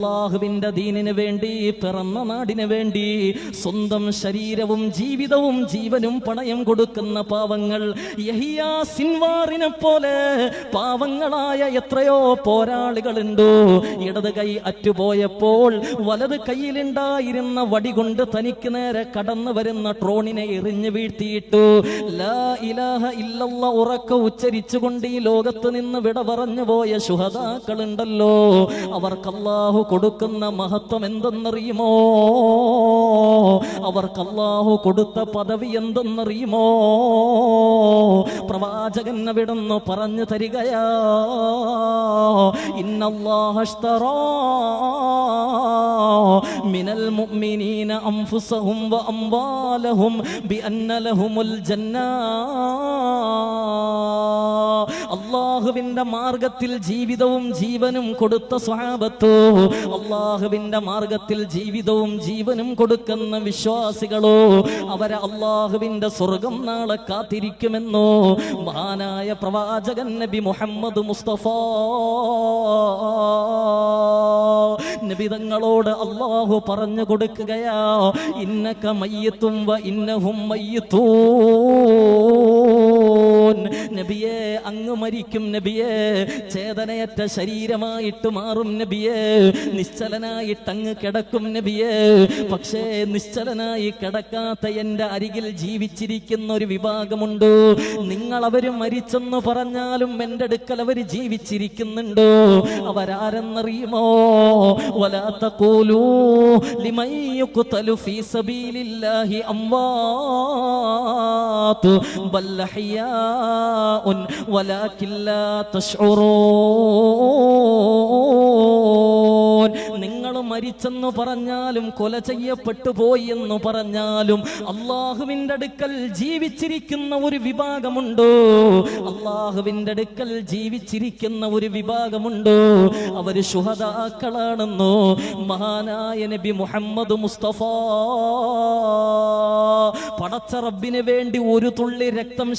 അള്ളാഹുവിന്റെ ദീനിന് വേണ്ടി പിറന്ന നാടിന് വേണ്ടി സ്വന്തം ശരീരവും ജീവിതവും ജീവനും പണയം കൊടുക്കുന്ന പാവങ്ങൾ സിൻവാറിനെ പോലെ പാവങ്ങളായ എത്രയോ പോരാളികളുണ്ടോ. ഇടത് കൈ അറ്റുപോയപ്പോൾ വലത് കയ്യിലുണ്ടായിരുന്ന വടി കൊണ്ട് തനിക്ക് നേരെ കടന്നു വരുന്ന ട്രോണിനെ എറിഞ്ഞു വീഴ്ത്തിയിട്ടു. ലാ ഇലാഹ ഇല്ലല്ല ഉറക്ക ഉച്ചരിച്ചുകൊണ്ട് ഈ ലോകത്ത് നിന്ന് വിട പറഞ്ഞു പോയ ശുഹതാക്കളുണ്ടല്ലോ അവർക്ക് അല്ലാഹു കൊടുക്കുന്ന മഹത്വം എന്തെന്നറിയുമോ? അവർക്ക് അള്ളാഹു കൊടുത്ത പദവി എന്തെന്നറിയുമോ? പ്രവാചകൻ വിടുന്നു പറഞ്ഞു തരികയാ അള്ളാഹുവിന്റെ മാർഗത്തിൽ ജീവിതവും ജീവനും കൊടുത്ത സ്വാപത്തോ അള്ളാഹുവിന്റെ മാർഗത്തിൽ ജീവിതവും ജീവനും കൊടുക്കുന്ന വിശ്വാസികളോ അവരെ അള്ളാഹുവിന്റെ സ്വർഗം നാളെ കാത്തിരിക്കുമെന്നോ മഹാനായ പ്രവാചകൻ നബി മുഹമ്മദ് മുസ്തഫ നിബിതങ്ങളോട് അള്ളാഹു പറഞ്ഞു കൊടുക്കുകയാ ഇന്നക്ക മയ്യത്തും വ ഇന്നഹും മയ്യത്തൂ. നബിയെ അങ്ങ് മരിക്കും നബിയെ. ചേതനയറ്റ ശരീരമായിട്ട് മാറും നബിയെ. നിശ്ചലനായിട്ട് അങ്ങ് കിടക്കും നബിയെ. പക്ഷേ നിശ്ചലനായി കിടക്കാത്ത എന്റെ അരികിൽ ജീവിച്ചിരിക്കുന്ന ഒരു വിഭാഗമുണ്ട്. നിങ്ങൾ അവർ മരിച്ചെന്ന് പറഞ്ഞാലും എന്റെ അടുക്കൽ അവർ ജീവിച്ചിരിക്കുന്നുണ്ടോ. അവരാരെന്നറിയുമോ? വലാത്ത കോലൂ ലിമയ്യുക്കുതലു ഫീ അഹ്യാഉൻ لا تشعرون. നിങ്ങൾ മരിച്ചെന്ന് പറഞ്ഞാലും കൊല ചെയ്യപ്പെട്ടു പോയി എന്ന് പറഞ്ഞാലും അള്ളാഹുവിന്റെ അടുക്കൽ ജീവിച്ചിരിക്കുന്ന ഒരു വിഭാഗമുണ്ട്. അള്ളാഹുവിന്റെ അടുക്കൽ ജീവിച്ചിരിക്കുന്ന ഒരു വിഭാഗമുണ്ട്. അവർ ശുഹദാക്കളാണെന്നോ മഹാനായ നബി മുഹമ്മദ് മുസ്തഫ പടച്ച റബ്ബിന് വേണ്ടി ഒരു തുള്ളി രക്തം